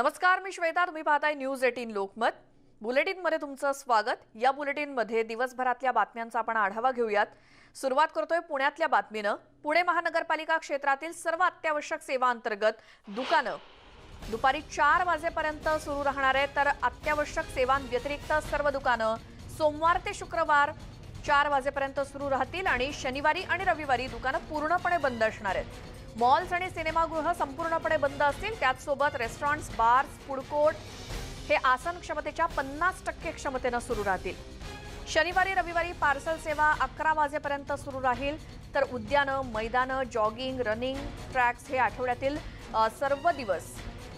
नमस्कार मी श्वेता. तुम्ही पाहताय न्यूज एटीन लोकमत. बुलेटिनमध्ये तुमचं स्वागत. या बुलेटिनमध्ये दिवसभरातल्या बातम्यांचा आपण आढावा घेऊयात. सुरुवात करतोय पुण्यातल्या बातमीनं. पुणे महानगरपालिका क्षेत्रातील सर्व अत्यावश्यक सेवा अंतर्गत दुकानं दुपारी चार वाजेपर्यंत सुरू राहणार आहेत. तर अत्यावश्यक सेवांव्यतिरिक्त सर्व दुकानं सोमवार ते शुक्रवार चार वाजेपर्यंत सुरू राहतील आणि शनिवारी आणि रविवारी दुकानं पूर्णपणे बंद असणार आहेत. मॉल्स आणि सिनेमागृह संपूर्णपणे बंद असतील. त्याचसोबत रेस्टॉरंट्स बार्स फूड कोर्ट हे आसन क्षमतेच्या पन्नास टक्के क्षमतेनं सुरू राहतील. शनिवारी रविवारी पार्सल सेवा अकरा वाजेपर्यंत सुरू राहील. तर उद्यानं मैदानं जॉगिंग रनिंग ट्रॅक्स हे आठवड्यातील सर्व दिवस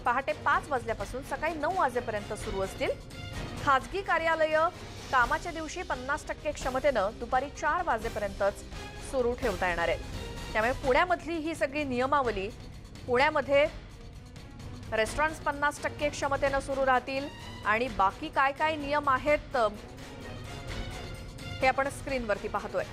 पहाटे पाच वाजल्यापासून सकाळी नऊ वाजेपर्यंत सुरू असतील. खाजगी कार्यालयं कामाच्या दिवशी पन्नास टक्के क्षमतेनं दुपारी चार वाजेपर्यंतच सुरू ठेवता येणार आहेत. त्यामुळे पुण्यामधली ही सगळी नियमावली पुण्यामध्ये रेस्टॉरंट्स पन्नास टक्के क्षमतेनं सुरू राहतील आणि बाकी काय काय नियम आहेत हे आपण स्क्रीनवरती पाहतोय.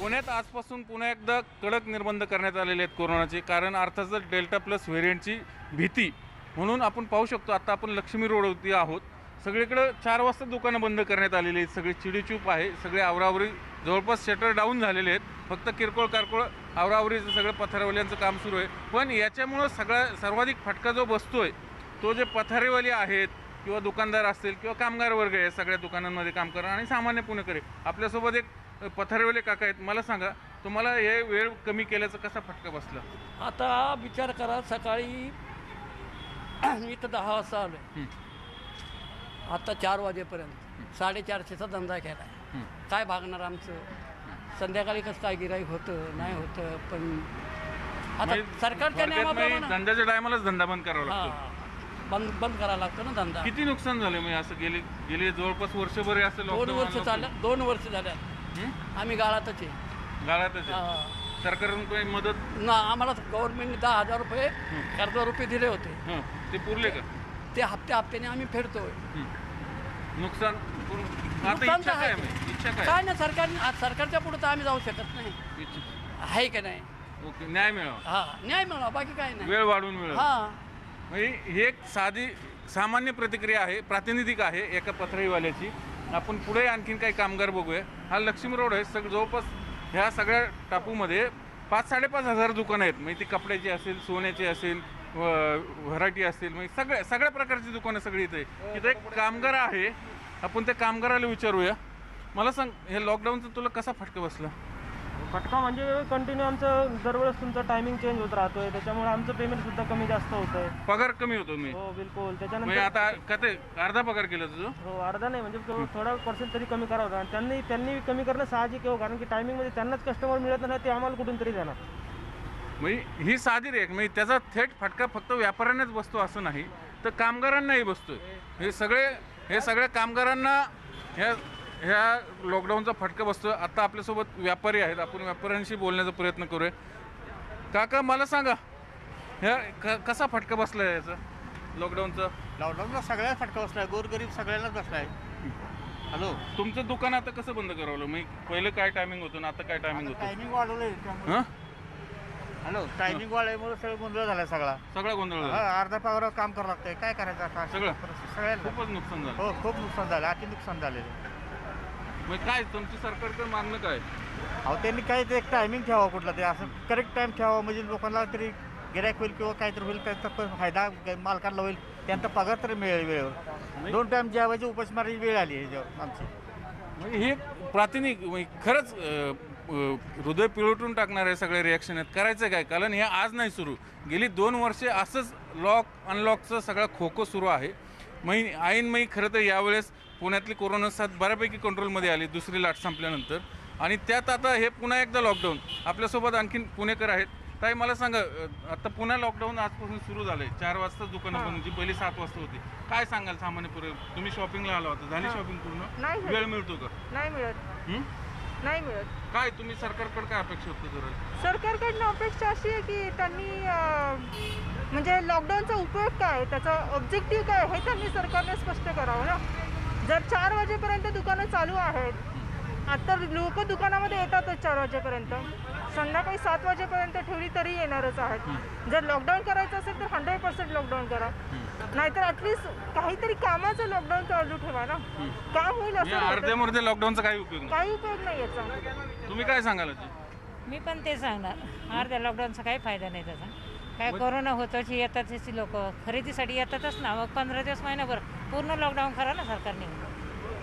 पुण्यात आजपासून पुन्हा एकदा कडक निर्बंध करण्यात आलेले आहेत कोरोनाचे कारण अर्थातच डेल्टा प्लस व्हेरियंटची भीती म्हणून आपण पाहू शकतो आता आपण लक्ष्मी रोडवरती आहोत. सगळीकडं चार वाजता दुकानं बंद करण्यात आलेली आहेत. सगळी चिडीचूप आहे. सगळे आवरावरी जवळपास शटर डाऊन झालेले आहेत. फक्त किरकोळ कारकोळ आवरावरीचं सगळं पथारवाल्यांचं काम सुरू आहे. पण याच्यामुळं सगळा सर्वाधिक फटका जो बसतोय तो जे पथारेवाले आहेत किंवा दुकानदार असतील किंवा कामगार वर्ग आहे सगळ्या दुकानांमध्ये काम करणं आणि सामान्य पुणेकरी आपल्यासोबत एक पथारेवाले काका आहेत. मला सांगा तुम्हाला हे वेळ कमी केल्याचा कसा फटका बसला? आता विचार करा सकाळी मी तर दहा वाजता आलो हं, आता चार वाजेपर्यंत. साडेचारशेचा धंदा केला. हं. काय भागणार आमचं? संध्याकाळी कसं काय गिराईक होतं नाही होतं पण आता सरकारच्या नियमाप्रमाणे. धंद्याच्या टायमालाच धंदा बंद करावा लागतो. बंद बंद करावा लागतो ना धंदा. किती नुकसान झालं म्हणजे असं गेले गेले जवळपास वर्षभर असं दोन lockdown वर्ष झालं दोन वर्ष झाल्या. हं? आम्ही गाळातच आहे. गाळातच आहे. हां. सरकारकडून काही मदत? ना आम्हाला गव्हर्नमेंटने दहा हजार रुपये कर्ज रुपये दिले होते. हं, ते पुरले का? ते हप्ते हप्त्याने आम्ही फेडतोय. हं. नुकसान पूर्ण- आता नुकसान इच्छा तर काय आहे. आहे? इच्छा काय काय ना सरकार सरकारच्या पुढे तर आम्ही जाऊ शकत नाही. इच्छा- आहे का नाही? ओके न्याय मिळावा. हा न्याय मिळावा बाकी काय नाही. वेळ वाढून मिळावा हा. म्हणजे ही एक साधी सामान्य प्रतिक्रिया आहे प्रातिनिधिक आहे एका पथराईवाल्याची आपण पुढे आणखीन काही कामगार बघूया. हा लक्ष्मी रोड आहे सग जवळपास ह्या सगळ्या टापूमध्ये पाच साडेपाच हजार दुकानं आहेत. म्हणजे ती कपड्याची असेल सोन्याची असेल व्हरायटी असेल म्हणजे सगळ्या सगळ्या प्रकारची दुकानं सगळी इथे आहे. इथे एक कामगार आहे. आपण त्या कामगाराला विचारूया. मला सांग हे लॉकडाऊनचा तुला कसा फटका बसला? फटका म्हणजे कंटिन्यू आमचं दरवेळेस तुमचं टायमिंग चेंज होत राहतोय. त्याच्यामुळे आमचं पेमेंट सुद्धा कमी जास्त होतंय. पगार कमी होतो मी हो बिलकुल. म्हणजे त्याच्यानंतर आता का ते अर्धा पगार केला तुझं? हो अर्धा नाही. म्हणजे तो थोडा पर्सेंट तरी कमी करावं. आणि त्यांनी त्यांनी कमी करणं साहजिक आहे हो, कारण की टायमिंगमध्ये त्यांनाच कस्टमर मिळत नाही ते आम्हाला कुठून तरी देणार. म्हणजे ही साधी रेख म्हणजे त्याचा थेट फटका फक्त व्यापाऱ्यांनाच बसतो असं नाही तर कामगारांनाही बसतोय. हे सगळे हे सगळ्या कामगारांना ह्या ह्या लॉकडाऊनचा फटका बसतोय. आता आपल्यासोबत व्यापारी आहेत. आपण व्यापाऱ्यांशी बोलण्याचा प्रयत्न करूया. काका मला सांगा ह्या क- कसा फटका बसला याचा लॉकडाऊनचा लॉकडाऊनला सगळ्याच फटका बसलाय. गोरगरीब सगळ्यांनाच बसलाय. हॅलो तुमचं दुकान आता कसं बंद करावलं म्हणजे पहिलं काय टायमिंग होतं ना आता काय टायमिंग होतं? टायमिंग त्यामुळे हां? हॅलो टायमिंग वाढल्यामुळे सगळं गोंधळ झालाय सगळा. सगळा गोंधळ झाला. अर्धा पगारावर काम करावं लागतंय. काय करायचं आता? सगळं? सगळ्यांना. खूपच नुकसान झालं. हो खूप नुकसान झालं. अति नुकसान झालेलं. मग काय तुमचं सरकारचं मागणं काय? अहो त्यांनी काय ते एक टायमिंग ठेवा कुठला ते असं करेक्ट टाइम ठेवा म्हणजे लोकांना तरी गिरायक होईल किंवा काहीतरी होईल त्यांचा पण फायदा मालकांना होईल. त्यांचा पगार तरी मिळेल वेळेवर. दोन टाइम जेवायची उपासमारी वेळ आली आहे ह्याच्यावर आमची. म्हणजे हे प्रातिनिक म्हणजे खरंच अं, हृदय पिळवटून टाकणारे सगळे रिॲक्शन आहेत. करायचं काय? कारण हे आज नाही सुरू. गेली दोन वर्षे असंच लॉक अनलॉकचं सगळा खोको सुरू आहे. मै ऐन मै खरं तर यावेळेस पुण्यातली कोरोना साथ बऱ्यापैकी कंट्रोलमध्ये आली दुसरी लाट संपल्यानंतर. आणि त्यात आता हे पुन्हा एकदा लॉकडाऊन आपल्यासोबत आणखीन पुणेकर आहेत. ताई मला सांगा आता पुन्हा लॉकडाऊन आजपासून सुरू झालंय. चार वाजता दुकानं बंद जी पहिली सात वाजता होती. काय सांगाल सामान्य तुम्ही शॉपिंगला आला होता. झाली शॉपिंग पूर्ण. वेळ मिळतो का? नाही मिळत? नाही मिळत. काय तुम्ही सरकारकडे काय अपेक्षा होतं जरा सरकारकडनं अपेक्षा अशी आहे की त्यांनी अं, म्हणजे लॉकडाऊनचा उपयोग काय त्याचा ऑब्जेक्टिव्ह काय हे त्यांनी सरकारने स्पष्ट करावं ना. जर चार वाजेपर्यंत दुकानं चालू आहेत आता लोक दुकानामध्ये येतातच चार वाजेपर्यंत. संध्याकाळी सात वाजेपर्यंत ठेवली तरी येणारच आहेत. जर लॉकडाऊन करायचं असेल तर हंड्रेड पर्सेंट लॉकडाऊन करा. नाहीतर ॲटलिस्ट काहीतरी कामाचं लॉकडाऊन चालू ठेवा ना. काम होईल असं लॉकडाऊनचा काही उपयोग नाही. काही उपयोग नाही याचा. तुम्ही काय सांगाल? मी पण ते सांगणार. अर्ध्या लॉकडाऊनचा काही फायदा नाही त्याचा. काय कोरोना होतोच येतातच लोक. खरेदीसाठी येतातच ना. मग पंधरा दिवस महिनाभर पूर्ण लॉकडाऊन करा ना सरकारने.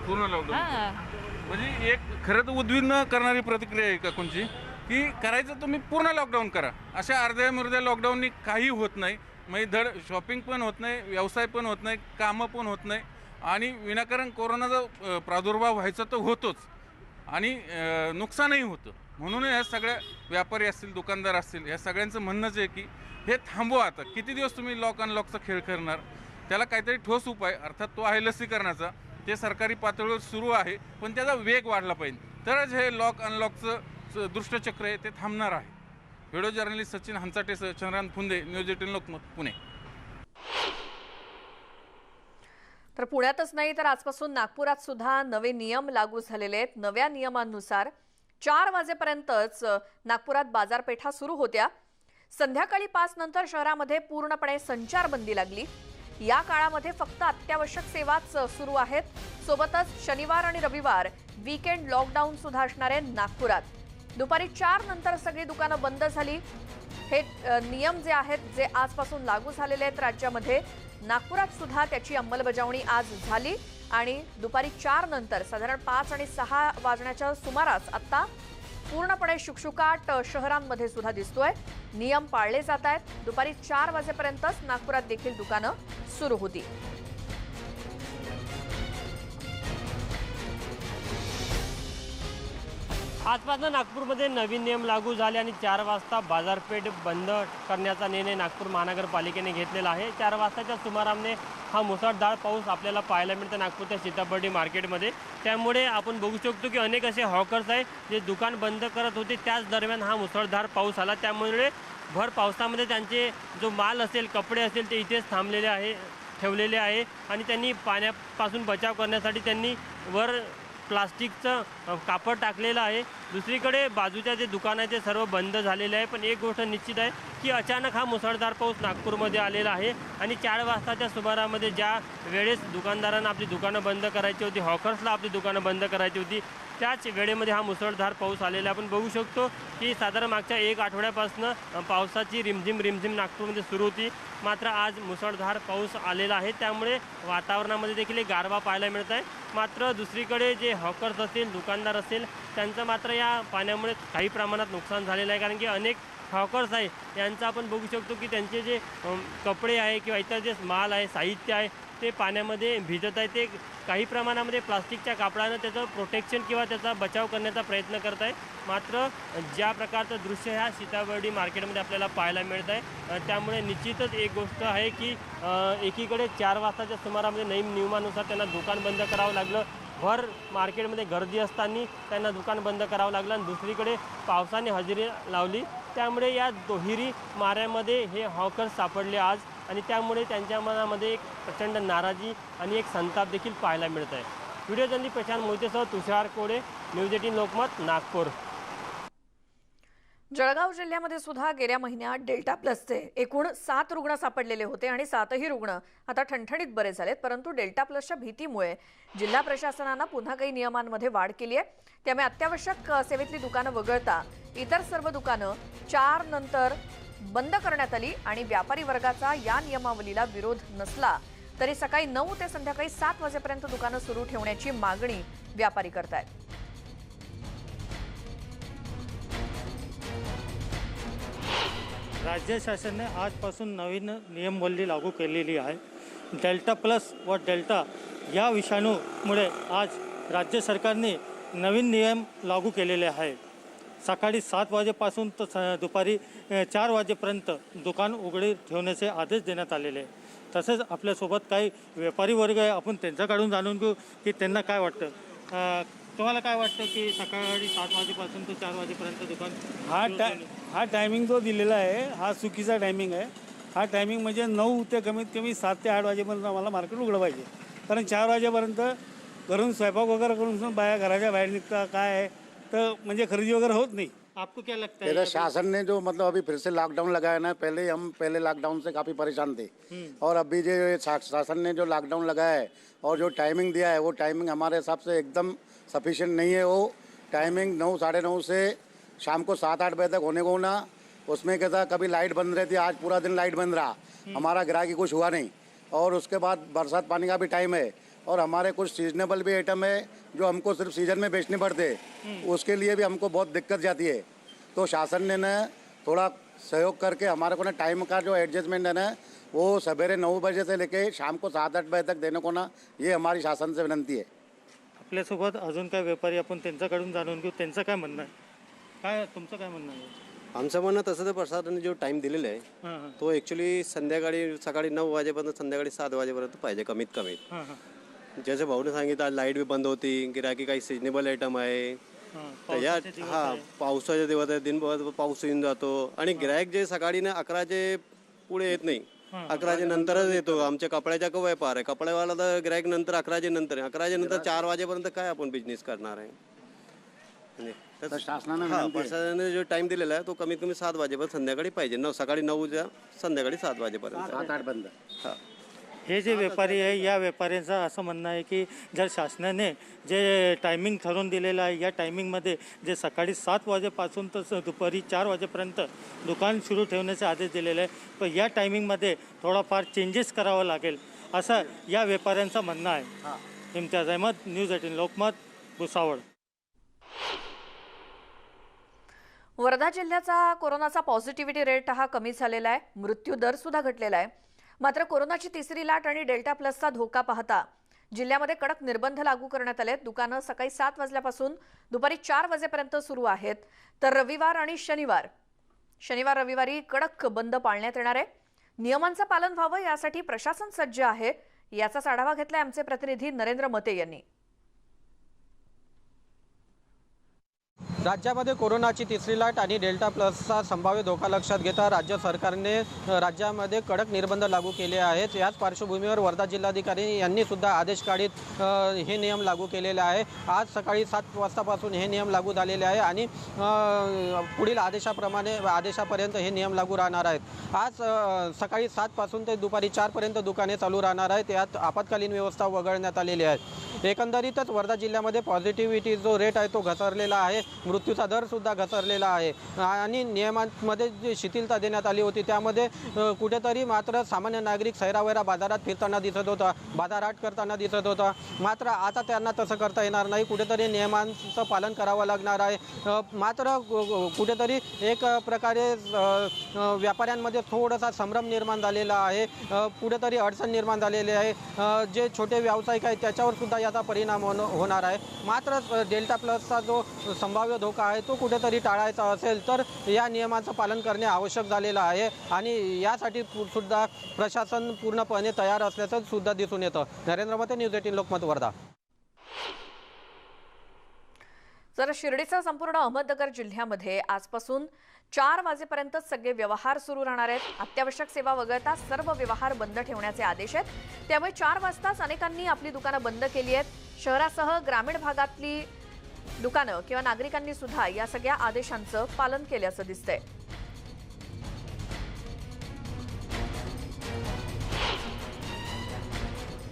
पूर्ण लॉकडाऊन हां. म्हणजे एक खरं तर उद्विग्न करणारी प्रतिक्रिया आहे का कोणची? की करायचं तुम्ही पूर्ण लॉकडाऊन करा. अशा अर्ध्या मुर्ध्या लॉकडाऊननी काही होत नाही. म्हणजे धड शॉपिंग पण होत नाही व्यवसाय पण होत नाही कामं पण होत नाही. आणि विनाकारण कोरोनाचा प्रादुर्भाव व्हायचा तर होतोच. आणि नुकसानही होतं. म्हणून ह्या सगळ्या व्यापारी असतील दुकानदार असतील या सगळ्यांचं म्हणणंच आहे की हे थांबवा आता. किती दिवस तुम्ही लॉक अनलॉकचा खेळ करणार त्याला काहीतरी ठोस उपाय अर्थात तो आहे लसीकरणाचा. ते सरकारी पातळीवर सुरू आहे पण त्याचा वेग वाढला पाहिजे. तरच हे लॉक अनलॉकचं दुष्टचक्र आहे ते थांबणार आहे. व्हिडिओ जर्नलिस्ट सचिन हंचाटेसह चंद्रकांत फुंदे न्यूज एटीन लोकमत पुणे. तर पुण्यातच नाही तर आजपासून नागपुरात सुद्धा नवे नियम लागू झालेले आहेत. नव्या नियमांनुसार चार वाजेपर्यंतच नागपुरात बाजारपेठा सुरू होत्या. संध्याकाळी पाच नंतर शहरामध्ये पूर्णपणे संचारबंदी लागली. या काळामध्ये फक्त अत्यावश्यक सेवाच सुरू आहेत. सोबतच शनिवार आणि रविवार वीकेंड लॉकडाऊन सुद्धा असणार आहे नागपुरात. दुपारी चार नंतर सगळी दुकानं बंद झाली. हे नियम जे आहेत जे आजपासून लागू झालेले आहेत राज्यामध्ये नागपुरात सुद्धा त्याची अंमलबजावणी आज झाली आणि दुपारी चार नंतर साधारण पाच आणि सहा वाजण्याच्या सुमारास आता पूर्णपणे शुकशुकाट शहरांमध्ये सुद्धा दिसतोय. नियम पाळले जात आहेत. दुपारी चार वाजेपर्यंतच नागपुरात देखील दुकानं सुरू होती. आजपासून नागपूरमध्ये नवीन नियम लागू झाले आणि चार वाजता बाजारपेठ बंद करण्याचा निर्णय नागपूर महानगरपालिकेने घेतलेला आहे. चार वाजताच्या सुमाराने हा मुसळधार पाऊस आपल्याला पाहायला मिळतो नागपूरच्या सीताबर्डी मार्केटमध्ये. त्यामुळे आपण बघू शकतो की अनेक असे हॉकर्स आहे जे दुकान बंद करत होते. त्याच दरम्यान हा मुसळधार पाऊस आला. त्यामुळे भर पावसामध्ये त्यांचे जो माल असेल कपडे असेल ते इथेच थांबलेले आहे ठेवलेले आहे आणि त्यांनी पाण्यापासून बचाव करण्यासाठी त्यांनी वर प्लास्टिकचं कापड टाकलेलं आहे. दुसरीकडे बाजूच्या जे दुकान आहे ते सर्व बंद झालेले आहे पण एक गोष्ट निश्चित आहे की अचानक हा मुसळधार पाऊस नागपूरमध्ये आलेला आहे आणि चार वाजताच्या सुमारामध्ये ज्या वेळेस दुकानदारांना आपली दुकानं बंद करायची होती हॉकर्सला आपली दुकानं बंद करायची होती त्याच वेळेमध्ये हा मुसळधार पाऊस आलेला आपण बघू शकतो की साधारण मागच्या एक आठवड्यापासून पावसाची रिमझिम रिमझिम नागपूरमध्ये सुरू होती. मात्र आज मुसळधार पाऊस आलेला आहे. त्यामुळे वातावरणामध्ये देखील एक गारवा पाहायला मिळत आहे. मात्र दुसरीकडे जे हॉकर्स असतील दुकानदार असेल त्यांचं मात्र या पाण्यामुळे काही प्रमाणात नुकसान झालेलं आहे. कारण की अनेक हॉकर्स आहे यांचं आपण बघू शकतो की त्यांचे जे कपडे आहे किंवा इतर जे माल आहे साहित्य आहे ते पाण्यामध्ये भिजत आहे. ते काही प्रमाणामध्ये प्लास्टिकच्या कापडानं त्याचं प्रोटेक्शन किंवा त्याचा बचाव करण्याचा प्रयत्न करत आहे. मात्र ज्या प्रकारचं दृश्य ह्या सीताबर्डी मार्केटमध्ये आपल्याला पाहायला मिळत आहे त्यामुळे निश्चितच एक गोष्ट आहे की एकीकडे चार वाजताच्या सुमारामध्ये नवीन नियमानुसार त्यांना दुकान बंद करावं लागलं. भर मार्केटमध्ये गर्दी असताना त्यांना दुकान बंद करावं लागलं आणि दुसरीकडे पावसाने हजेरी लावली. त्यामुळे या दोहिरी माऱ्यामध्ये हे हॉकर्स सापडले आज आणि त्यामुळे त्यांच्या मनामध्ये एक प्रचंड नाराजी आणि एक संताप देखील पाहायला मिळत आहे व्हिडिओ जर्नी प्रशांत मोहितेसह तुषार कोडे न्यूज एटीन लोकमत नागपूर. जळगाव जिल्ह्यामध्ये सुद्धा गेल्या महिन्यात डेल्टा प्लसचे एकूण सात रुग्ण सापडलेले होते आणि सातही रुग्ण आता ठणठणीत बरे झालेत परंतु डेल्टा प्लसच्या भीतीमुळे जिल्हा प्रशासनानं पुन्हा काही नियमांमध्ये वाढ केली आहे. त्यामुळे अत्यावश्यक सेवेतली दुकानं वगळता इतर सर्व दुकानं चार नंतर बंद करण्यात आली आणि व्यापारी वर्गाचा या नियमावलीला विरोध नसला तरी सकाळी नऊ ते संध्याकाळी सात वाजेपर्यंत दुकानं सुरू ठेवण्याची मागणी व्यापारी करतायत. राज्य शासनाने आजपासून नवीन नियमवल्ली लागू केलेली आहे. डेल्टा प्लस व डेल्टा या विषाणूमुळे आज राज्य सरकारने नवीन नियम लागू केलेले आहे सकाळी सात वाजेपासून तर स- दुपारी चार वाजेपर्यंत दुकान उघडे ठेवण्याचे आदेश देण्यात आलेले आहे तसेच आपल्यासोबत काही व्यापारी वर्ग आहे. आपण त्यांच्याकडून जाणून घेऊ की त्यांना काय वाटतं. तुम्हाला काय वाटतं की सकाळी सात वाजेपासून ते चार वाजेपर्यंत दुकान हा टा हा टायमिंग जो दिलेला आहे हा चुकीचा टायमिंग आहे. हा टायमिंग म्हणजे नऊ ते कमीत कमी सात ते आठ वाजेपर्यंत आम्हाला मार्केट उघडं पाहिजे. कारण चार वाजेपर्यंत घरून स्वयंपाक वगैरे करून बाया घराच्या बाहेर निघता काय आहे तर म्हणजे खरेदी वगैरे होत नाही. आपको क्या लगता है? शासन ने जो मतलब अभी फिर से लॉकडाउन लगाया ना पहले हम पहले लॉकडाउन से काफ़ी परेशान थे। और अभी जो शासन ने जो लॉकडाउन लगाया है और जो टाइमिंग दिया है वो टाइमिंग हमारे हिसाब से एकदम सफिशिएंट नहीं है। वो टाइमिंग नौ साढ़े नौ से शाम को सात आठ बजे तक होने को ना उसमें क्या था कभी लाइट बंद रहती आज पूरा दिन लाइट बंद रहा। हमारा ग्राहकी कुछ हुआ नहीं। और उसके बाद बरसात पानी का भी टाइम है। और हमारे कुछ सीजनेबल भी आइटम है जो हमको सिर्फ़ सीज़न में बेचने पड़ते। उसके लिए भी हमको बहुत दिक्कत जाती है। तो शासन ने ना थोड़ा सहयोग करके हमारे को ना टाइम का जो एडजस्टमेंट है ना वो सवेरे नौ बजे से लेके शाम को सात आठ बजे तक देने को ना ये हमारी शासन से विनंती है। अपने आपल्यासोबत अजून काय व्यापारी आपण त्यांच्याकडून जाणून घेऊ. त्यांचं काय म्हणणं आहे? काय तुमचं काय म्हणणं आहे? आमचं म्हणणं तसं तर प्रशासनाने जो टाईम दिलेला आहे हां हां. तो ॲक्च्युली संध्याकाळी सकाळी नऊ वाजेपर्यंत संध्याकाळी सात वाजेपर्यंत पाहिजे कमीत कमी. हां हां. ज्याच्या भाऊने सांगितलं आज लाइट बी बंद होती गिराकी काही सिजनेबल आयटम आहे. हां तर या पावसाचे दिवस हा आहे. पावसाचे दिवस आहे दिनभर पाऊस येऊन जातो. आणि गिरायक जे सकाळी ना अकराचे पुढे येत नाही अकराच्या नंतरच येतो. आमच्या कपड्याच्या का व्यापार आहे. कपड्यावाला तर गिरायक नंतर अकराच्या नंतर आहे. अकराच्या नंतर चार वाजेपर्यंत काय आपण बिझनेस करणार आहे? म्हणजे तर शासनाने हा विनंती आहे. प्रशासनाने जो टाइम दिलेला आहे तो कमीत कमी सात वाजेपर्यंत संध्याकाळी पाहिजे. नऊ सकाळी नऊच्या संध्याकाळी सात वाजेपर्यंत. सात आठ बंद. हा. हे जे व्यापारी आहे या व्यापाऱ्यांचं असं म्हणणं आहे की जर शासनाने जे टायमिंग ठरवून दिलेलं आहे या टायमिंगमध्ये जे सकाळी सात वाजेपासून तर स- दुपारी चार वाजेपर्यंत दुकान सुरू ठेवण्याचे आदेश दिलेले आहे पण या टायमिंगमध्ये थोडाफार चेंजेस करावं लागेल असं या व्यापाऱ्यांचं म्हणणं आहे. Imtiaz Ahmad news eighteen Lokmat Bhusawal. Wardha जिल्ह्याचा कोरोनाचा पॉझिटिव्हिटी रेट हा कमी झालेला आहे. मृत्यू दर सुद्धा घटलेला आहे. मात्र कोरोनाची तिसरी लाट आणि डेल्टा प्लसचा धोका पाहता जिल्ह्यामध्ये कडक निर्बंध लागू करण्यात आले दुकानं सकाळी सात वाजल्यापासून दुपारी चार वाजेपर्यंत सुरू आहेत. तर रविवार आणि शनिवार शनिवार रविवारी कडक बंद पाळण्यात येणार आहे. नियमांचं पालन व्हावं यासाठी प्रशासन सज्ज आहे. याचाच आढावा घेतलाय आमचे प्रतिनिधी नरेंद्र मते यांनी. राज्यामध्ये कोरोनाची तिसरी लाट आणि डेल्टा प्लसचा संभाव्य धोका लक्षात घेता राज्य सरकारने राज्यामध्ये कडक निर्बंध लागू केले आहेत. याच पार्श्वभूमीवर वर्धा जिल्हाधिकारी यांनी सुद्धा आदेश काढीत हे नियम लागू केलेले आहे. आज सकाळी सात वाजतापासून हे नियम लागू झालेले आहे आणि पुढील आदेशाप्रमाणे आदेशापर्यंत हे नियम लागू राहणार आहेत. आज सकाळी सातपासून ते दुपारी चारपर्यंत दुकाने चालू राहणार आहेत. यात आपत्कालीन व्यवस्था वगळण्यात आलेली आहे. एकंदरीतच वर्धा जिल्ह्यामध्ये पॉझिटिव्हिटी जो रेट आहे तो घसरलेला आहे. मृत्यूचा दरसुद्धा घसरलेला आहे. आणि नियमांमध्ये जी शिथिलता देण्यात आली होती त्यामध्ये कुठेतरी मात्र सामान्य नागरिक सैरावैरा बाजारात फिरताना दिसत होता बाजारहाट करताना दिसत होता. मात्र आता त्यांना तसं करता येणार नाही. कुठेतरी नियमांचं पालन करावं लागणार आहे. मात्र कुठेतरी एक प्रकारे व्यापाऱ्यांमध्ये थोडासा संभ्रम निर्माण झालेला आहे. कुठेतरी अडचण निर्माण झालेली आहे. जे छोटे व्यावसायिक आहेत त्याच्यावर सुद्धा याचा परिणाम होणार आहे. मात्र डेल्टा प्लसचा जो संभाव्य धोका आहे तो कुठेतरी टाळायचा असेल तर या नियमाचं पालन करणे आवश्यक झालेलं आहे. आणि यासाठी सुद्धा प्रशासन पूर्णपणे तयार असल्याचं सुद्धा दिसून येतं. नरेंद्र मते न्यूज एटीन लोकमत वर्धा. तर शिर्डीचा संपूर्ण अहमदनगर जिल्ह्यामध्ये आजपासून चार वाजेपर्यंत सगळे व्यवहार सुरू राहणार आहेत. अत्यावश्यक सेवा वगळता सर्व व्यवहार बंद ठेवण्याचे आदेश आहेत. त्यामुळे चार वाजताच अनेकांनी आपली दुकानं बंद केली आहेत. शहरासह ग्रामीण भागातली दुकानं किंवा नागरिकांनी सुद्धा या सगळ्या आदेशांचं पालन केल्याचं दिसतंय.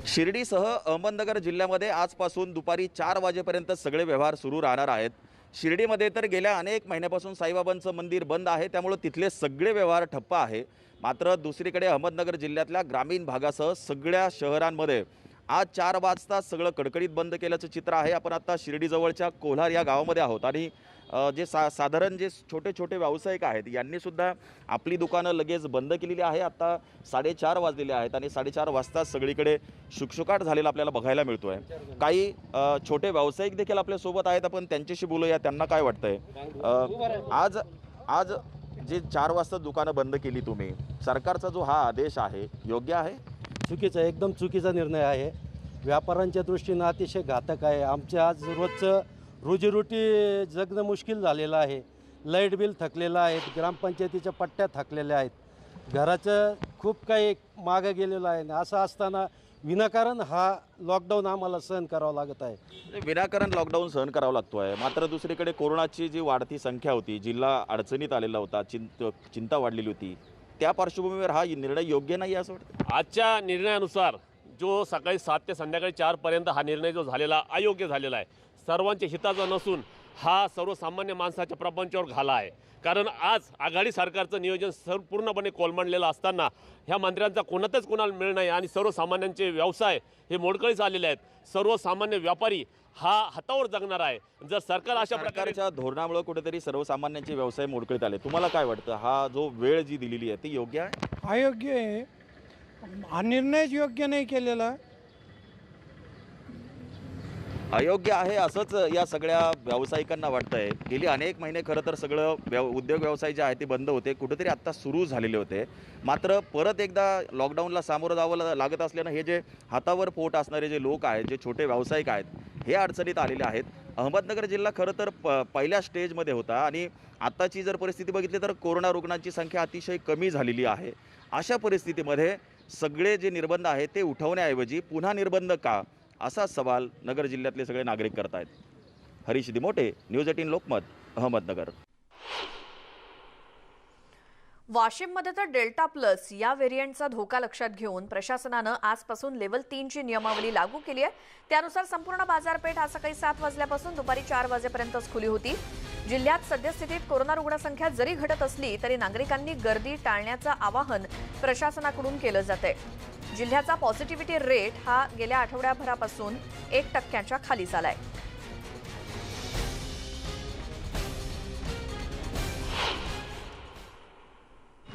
शिर्डीसह अहमदनगर जिल्ह्यामध्ये आजपासून दुपारी चार वाजेपर्यंत सगळे व्यवहार सुरू राहणार आहेत. शिर्डीमध्ये तर गेल्या अनेक महिन्यापासून साईबाबांचं मंदिर बंद आहे त्यामुळं तिथले सगळे व्यवहार ठप्प आहे. मात्र दुसरीकडे अहमदनगर जिल्ह्यातल्या ग्रामीण भागासह सगळ्या शहरांमध्ये आज चार वाजता सगळं कडकडीत बंद केल्याचं चित्र आहे. आपण आता शिर्डीजवळच्या कोल्हार या गावामध्ये आहोत आणि जे सा साधारण जे छोटे छोटे व्यावसायिक आहेत यांनीसुद्धा आपली दुकानं लगेच बंद केलेली आहे. आत्ता साडेचार वाजलेले आहेत आणि साडेचार वाजता सगळीकडे शुकशुकाट झालेला आपल्याला बघायला मिळतो आहे काही छोटे व्यावसायिक देखील आपल्यासोबत आहेत. आपण त्यांच्याशी बोलूया. त्यांना काय वाटतंय? आहे आज आज जे चार वाजता दुकानं बंद केली तुम्ही सरकारचा जो हा आदेश आहे योग्य आहे? चुकीचा एकदम चुकीचा निर्णय आहे. व्यापाऱ्यांच्या दृष्टीनं अतिशय घातक आहे. आमच्या आज रोजचं रोजीरोटी जगणं मुश्किल झालेलं आहे. लाइट बिल थकलेलं आहे ग्रामपंचायतीच्या पट्ट्या थकलेल्या आहेत. घराचं खूप काही मागं गेलेलं आहे. आणि असं असताना विनाकारण हा लॉकडाऊन आम्हाला सहन करावा लागत आहे. म्हणजे विनाकारण लॉकडाऊन सहन करावा लागतो आहे. मात्र दुसरीकडे कोरोनाची जी वाढती संख्या होती जिल्हा अडचणीत आलेला होता चिंत चिंता वाढलेली होती त्या पार्श्वभूमीवर हा निर्णय योग्य नाही असं वाटतं आजच्या निर्णयानुसार जो सकाळी सात ते संध्याकाळी चारपर्यंत हा निर्णय जो झालेला अयोग्य झालेला आहे. सर्वांच्या हिताचा नसून हा सर्वसामान्य माणसाच्या प्रपंचावर घाला आहे. कारण आज आघाडी सरकारचं नियोजन सर पूर्णपणे कोलमडलेलं असताना ह्या मंत्र्यांचा कोणातच कोणाला मिळ नाही आणि सर्वसामान्यांचे व्यवसाय हे मोडकळीस आलेले आहेत. सर्वसामान्य व्यापारी हा हातावर जगणार आहे. जर सरकार अशा प्रकारे सरकारच्या धोरणामुळे कुठेतरी सर्वसामान्यांचे व्यवसाय मोडकळीत आले. तुम्हाला काय वाटतं? हा जो वेळ जी दिलेली आहे ती योग्य आहे? अयोग्य आहे. हा निर्णयच योग्य नाही केलेला. अयोग्य आहे असंच या सगळ्या व्यावसायिकांना वाटतंय. गेली अनेक महिने खरं तर सगळं व्यव उद्योग व्यवसाय जे आहे ते बंद होते. कुठेतरी आत्ता सुरू झालेले होते. मात्र परत एकदा लॉकडाऊनला सामोरं जावं ला- लागत असल्यानं हे जे हातावर पोट असणारे जे लोक आहेत जे छोटे व्यावसायिक आहेत हे अडचणीत आलेले आहेत. अहमदनगर जिल्हा खरं तर प पहिल्या स्टेजमध्ये होता आणि आत्ताची जर परिस्थिती बघितली तर कोरोना रुग्णांची संख्या अतिशय कमी झालेली आहे. अशा परिस्थितीमध्ये सगळे जे निर्बंध आहेत ते उठवण्याऐवजी पुन्हा निर्बंध का? असा सवाल नगर जिल्ह्यातले सगळे नागरिक करत आहेत हरीश दिमोटे न्यूज एटीन लोकमत अहमदनगर. वाशिममध्ये तर डेल्टा प्लस या व्हेरियंटचा धोका लक्षात घेऊन प्रशासनानं आजपासून लेवल तीनची नियमावली लागू केली आहे. त्यानुसार संपूर्ण बाजारपेठ आज सकाळी सात वाजल्यापासून दुपारी चार वाजेपर्यंतच खुली होती. जिल्ह्यात सद्यस्थितीत कोरोना रुग्णसंख्या जरी घटत असली तरी नागरिकांनी गर्दी टाळण्याचं आवाहन प्रशासनाकडून केलं जात आहे जिल्ह्याचा पॉझिटिव्हिटी रेट हा गेल्या आठवड्याभरापासून एक टक्क्याच्या खाली झालाय.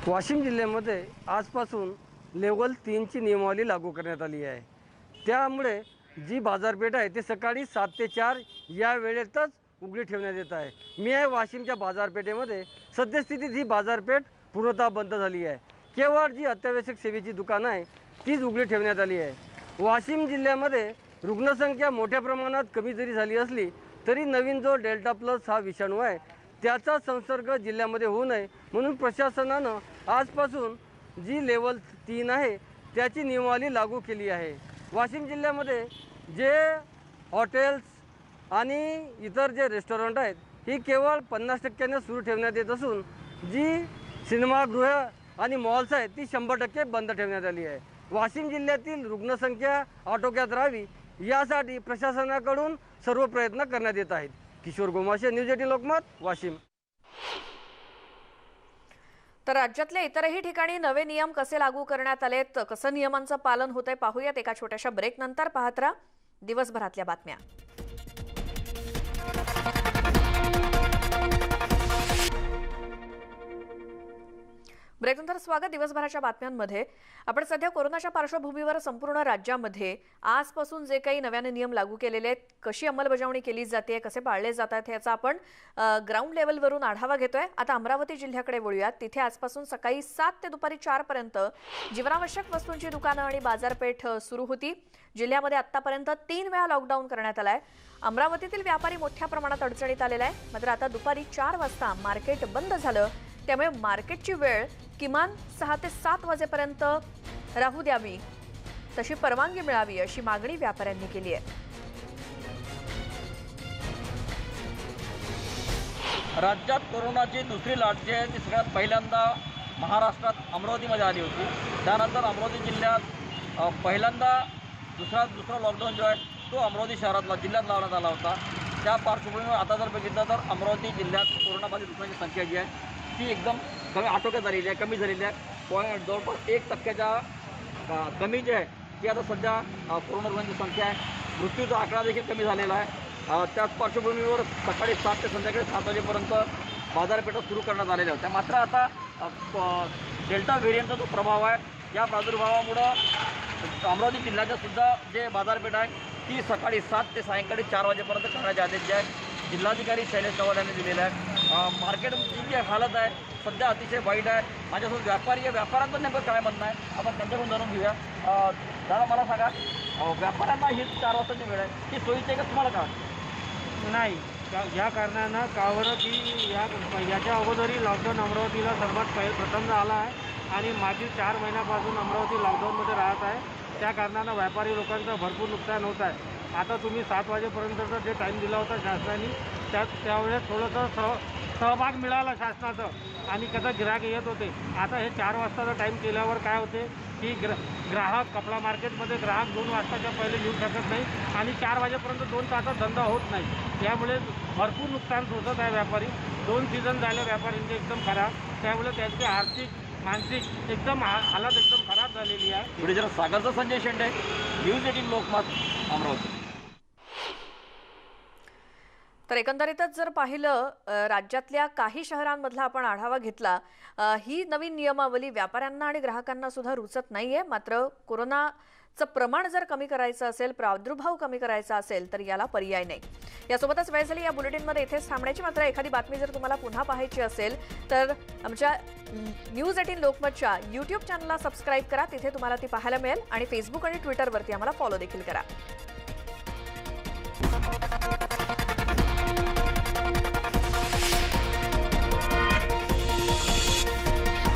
वाशिम जिल्ह्यामध्ये आजपासून लेवल तीनची नियमावली लागू करण्यात आली आहे. त्यामुळे जी बाजारपेठ आहे ती सकाळी सात ते चार या वेळेतच उघडी ठेवण्यात येत आहे. मी आहे वाशिमच्या बाजारपेठेमध्ये. सद्यस्थितीत ही बाजारपेठ पूर्णतः बंद झाली आहे. केवळ जी अत्यावश्यक सेवेची दुकानं आहे तीच उघडी ठेवण्यात आली आहे. वाशिम जिल्ह्यामध्ये रुग्णसंख्या मोठ्या प्रमाणात कमी जरी झाली असली तरी नवीन जो डेल्टा प्लस हा विषाणू आहे त्याचा संसर्ग जिल्ह्यामध्ये होऊ नये म्हणून प्रशासनानं आजपासून जी लेवल तीन आहे त्याची नियमावली लागू केली आहे. वाशिम जिल्ह्यामध्ये जे हॉटेल्स आणि इतर जे रेस्टॉरंट आहेत ही केवळ पन्नास टक्क्याने सुरू ठेवण्यात येत असून जी सिनेमागृह आणि मॉल्स आहेत ती शंभर टक्के बंद ठेवण्यात आली आहे. वाशिम जिल्ह्यातील रुग्णसंख्या आटोक्यात राहावी यासाठी प्रशासनाकडून सर्व प्रयत्न करण्यात येत आहेत. Kishor Gomashe news eighteen Lokmat Washim. तर राज्यातल्या इतरही ठिकाणी नवे नियम कसे लागू करण्यात आलेत? कसं नियमांचं पालन होतंय पाहूयात. एका छोट्याशा ब्रेक नंतर पाहत राहा दिवसभरातल्या बातम्या. ब्रेकनंतर स्वागत दिवसभराच्या बातम्यांमध्ये. आपण सध्या कोरोनाच्या पार्श्वभूमीवर संपूर्ण राज्यामध्ये आजपासून जे काही नव्याने नियम लागू केलेले आहेत कशी अंमलबजावणी केली जाते कसे पाळले जातात याचा आपण ग्राउंड लेवलवरून आढावा घेतोय. आता अमरावती जिल्ह्याकडे वळूयात. तिथे आजपासून सकाळी सात ते दुपारी चार पर्यंत जीवनावश्यक वस्तूंची दुकानं आणि बाजारपेठ सुरू होती. जिल्ह्यामध्ये आतापर्यंत तीन वेळा लॉकडाऊन करण्यात आलाय. अमरावतीतील व्यापारी मोठ्या प्रमाणात अडचणीत आलेला आहे. मात्र आता दुपारी चार वाजता मार्केट बंद झालं. त्यामुळे मार्केटची वेळ किमान सहा ते सात वाजेपर्यंत राहू द्यावी. तशी परवानगी मिळावी अशी मागणी व्यापाऱ्यांनी केली आहे. राज्यात कोरोनाची दुसरी लाट जी आहे ती सगळ्यात पहिल्यांदा महाराष्ट्रात अमरावतीमध्ये आली होती. त्यानंतर अमरावती जिल्ह्यात पहिल्यांदा दुसरा दुसरा लॉकडाऊन जो आहे तो अमरावती शहरातला जिल्ह्यात लावण्यात आला होता. त्या पार्श्वभूमीवर आता जर बघितलं तर अमरावती जिल्ह्यात कोरोनाबाधित रुग्णांची संख्या जी आहे ती एकदम कमी आटोक्यात झालेली आहे कमी झालेली आहे. पॉईंट जवळपास एक टक्क्याच्या कमी जी आहे ती आता सध्या कोरोना रुग्णांची संख्या आहे. मृत्यूचा आकडा देखील कमी झालेला आहे. त्याच पार्श्वभूमीवर सकाळी सात ते संध्याकाळी सात वाजेपर्यंत बाजारपेठा सुरू करण्यात आलेल्या होत्या. मात्र आता डेल्टा व्हेरियंटचा जो प्रभाव आहे या प्रादुर्भावामुळं अमरावती जिल्ह्याच्या सुद्धा जे बाजारपेठ आहे ती सकाळी सात ते सायंकाळी चार वाजेपर्यंत करण्याचे आदेश जे आहे जिल्हाधिकारी शैलेश चव्हाण यांनी दिलेले आहे मार्केटची जी हालत आहे. सध्या अतिशय वाईट आहे. माझ्यासोबत व्यापारी आहे. व्यापाऱ्यांचं नेमकं काय म्हणणं आहे? आपण त्यांच्याकडून जाणून घेऊया. दादा मला सांगा. व्यापाऱ्यांना ही चार वाजताची वेळ आहे. ती सोयीची आहे का तुम्हाला का? नाही. या कारणानं का बरं की या याच्या अगोदरही लॉकडाऊन अमरावतीला सर्वात पहि प्रथम आला आहे. आणि मागील चार महिन्यापासून अमरावती लॉकडाऊनमध्ये राहत आहे. त्या कारणानं व्यापारी लोकांचं भरपूर नुकसान होत आहे. आता तुम्ही सात वाजेपर्यंतचा जे टाईम दिला होता शासनाने त्यात त्यावेळेस थोडंसं सह सहभाग मिळाला शासनाचं आणि कसं गिराक येत होते. आता हे चार वाजताचा टाईम केल्यावर काय होते की ग्र ग्राहक कपडा मार्केटमध्ये ग्राहक दोन वाजताच्या पहिले येऊ शकत नाही आणि चार वाजेपर्यंत दोन तासात धंदा होत नाही. त्यामुळे भरपूर नुकसान सोसत आहे व्यापारी. दोन सीझन झाले व्यापाऱ्यांचे एकदम खराब. त्यामुळे त्यांचे आर्थिक मानसिक एकदम हा हालत एकदम खराब झालेली आहे. पुढे जरा सागरचा संजय शेंडे न्यूज एटीन लोकमत अमरावती. तर एकंदरीतच जर पाहिलं राज्यातल्या काही शहरांमधला आपण आढावा घेतला ही नवीन नियमावली व्यापाऱ्यांना आणि ग्राहकांना सुद्धा रुचत नाहीये. मात्र कोरोनाचं प्रमाण जर कमी करायचं असेल प्रादुर्भाव कमी करायचा असेल तर याला पर्याय नाही. यासोबतच वेळ झाली या बुलेटिनमध्ये इथेच थांबण्याची मात्र एखादी बातमी जर तुम्हाला पुन्हा पाहायची असेल तर आमच्या न्यूज एटीन लोकमतच्या यूट्यूब चॅनलला सबस्क्राईब करा. तिथे तुम्हाला ती पाहायला मिळेल आणि फेसबुक आणि ट्विटरवरती आम्हाला फॉलो देखील करा.